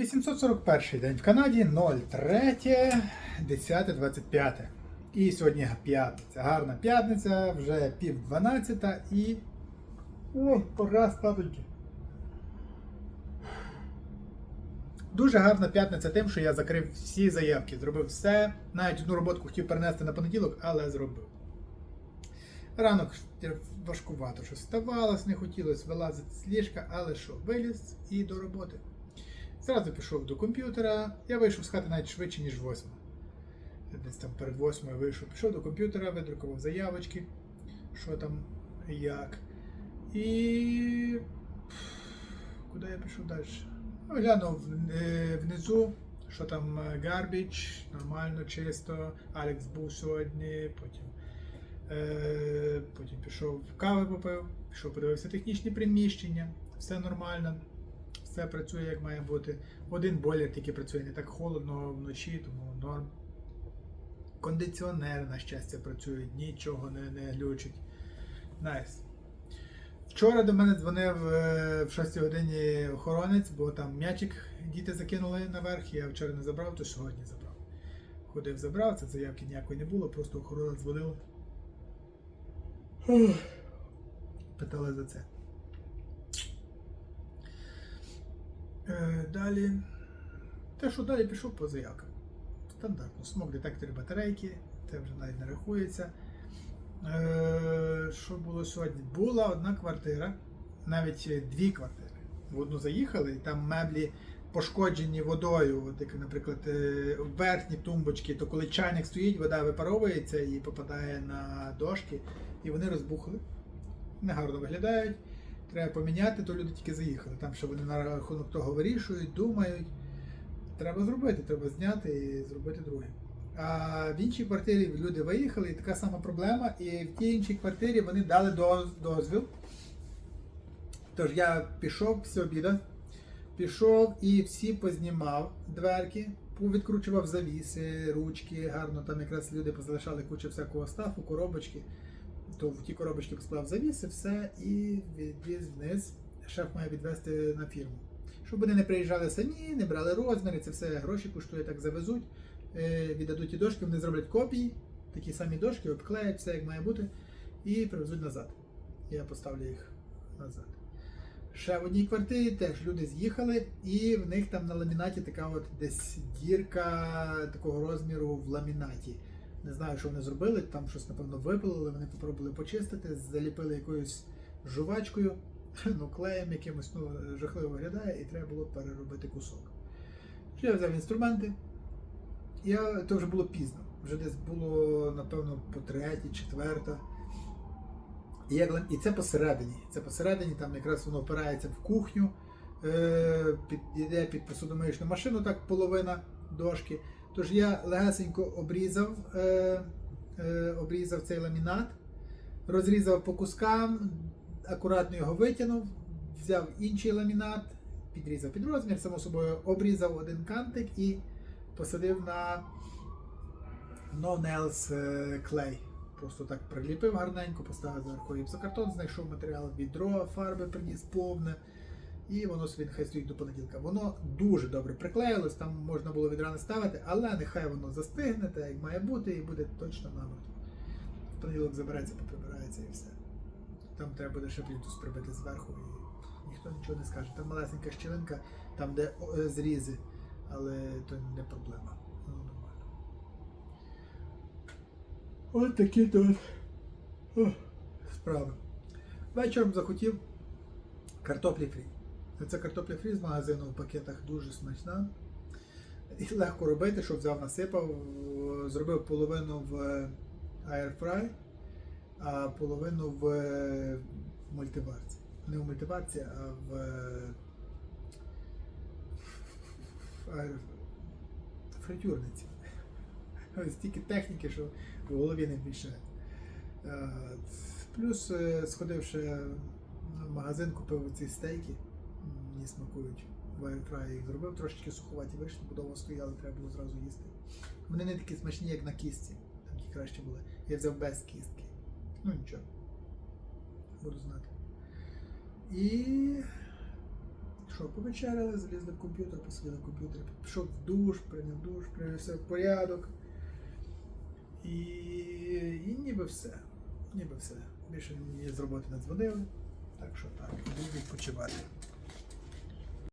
841 день в Канаді 03, 10, 25. І сьогодні п'ятниця. Гарна п'ятниця, вже пів 12 і. Ой, пора спадоньки. Дуже гарна п'ятниця тим, що я закрив всі заявки, зробив все. Навіть одну роботку хотів перенести на понеділок, але зробив. Ранок важкувато, що ставалось, не хотілося вилазити з ліжка, але що, виліз і до роботи. Зразу пішов до комп'ютера. Я вийшов з хати навіть швидше, ніж восьма. Десь там перед восьмою вийшов, пішов до комп'ютера, видрукував заявочки, що там, як. І. Куди я пішов далі? Ну, Глянув е, внизу, що там гарбіч, нормально, чисто. Алекс був сьогодні, потім. Е, потім пішов кави попив, пішов подивився технічні приміщення, все нормально, все працює як має бути. Один бойлер тільки працює не так холодно вночі, тому норм. Кондиціонер, на щастя, працює, нічого не, не глючить. Найс. Вчора до мене дзвонив е, в 6 годині охоронець, бо там м'ячик діти закинули наверх, я вчора не забрав, то сьогодні забрав. Ходив, забрав, це заявки ніякої не було, просто охоронець дзвонив. Питали за це. Далі. Те, що далі пішов по заявкам. Стандартно. Смок детектори батарейки, це вже навіть не рахується. Е, що було сьогодні? Була одна квартира, навіть дві квартири. В одну заїхали, і там меблі пошкоджені водою. От, як, наприклад, е, верхні тумбочки, то коли чайник стоїть, вода випаровується і попадає на дошки, і вони розбухли. Негарно виглядають. Треба поміняти, то люди тільки заїхали. Там що вони на рахунок того вирішують, думають. Треба зробити, треба зняти і зробити друге. А в іншій квартирі люди виїхали, і така сама проблема. І в тій іншій квартирі вони дали дозвіл. Тож я пішов після обіду, пішов і всі познімав дверки, відкручував завіси, ручки, гарно там якраз люди позалишали кучу всякого стафу, коробочки. То в ті коробочки посклав завіси, все і відвіз вниз. Шеф має відвезти на фірму. Щоб вони не приїжджали самі, не брали розміри, це все гроші коштує, так завезуть, е, віддадуть ті дошки, вони зроблять копії, такі самі дошки, обклеять все як має бути, і привезуть назад. Я поставлю їх назад. Ще в одній квартирі теж люди з'їхали, і в них там на ламінаті така от десь дірка такого розміру в ламінаті. Не знаю, що вони зробили, там щось, напевно, випилили, вони попробували почистити, заліпили якоюсь жувачкою, ну, клеєм якимось, ну, жахливо виглядає, і треба було переробити кусок. Я взяв інструменти, я, то вже було пізно. Вже десь було, напевно, по третій, четверта. І, як, і це посередині. Це посередині, там якраз воно впирається в кухню, е, під, йде під посудомиючну машину, так половина дошки. Тож я легесенько обрізав, е, е, обрізав цей ламінат, розрізав по кускам, акуратно його витягнув, взяв інший ламінат, підрізав під розмір, само собою обрізав один кантик і посадив на No Nails е, клей. Просто так приліпив гарненько, поставив зверху гіпсокартон, знайшов матеріал, відро, фарби приніс повне. І воно собі нехай стоїть до понеділка. Воно дуже добре приклеїлось, там можна було відрани ставити, але нехай воно застигне, так як має бути, і буде точно намертво. В понеділок забереться, поприбирається і все. Там треба буде ще плінтус прибити зверху, і ніхто нічого не скаже. Там малесенька щілинка, там де е, зрізи, але то не проблема. Воно нормально. Ось такі тут справи. Вечором захотів картоплі фрі. Це картопля фрі з магазину в пакетах дуже смачна. І легко робити, що взяв, насипав, зробив половину в Air Fry, а половину в мультиварці. Не в мультиварці, а в, фритюрниці. Стільки техніки, що в голові не вміщає. Е, Плюс е, сходив ще в магазин, купив ці стейки. Мені смакують. В аерфраї їх зробив, трошечки суховаті вийшли, бо стояли, треба було зразу їсти. Вони не такі смачні, як на кістці. Там ті краще були. Я взяв без кістки. Ну нічого. Буду знати. І. що, повечеряли, залізли в комп'ютер, посиділи в комп'ютері, пішов в душ, прийняв душ, привівся в порядок. І, і ніби все. Ніби все. Більше мені з роботи не дзвонили. Так що так, іду відпочивати.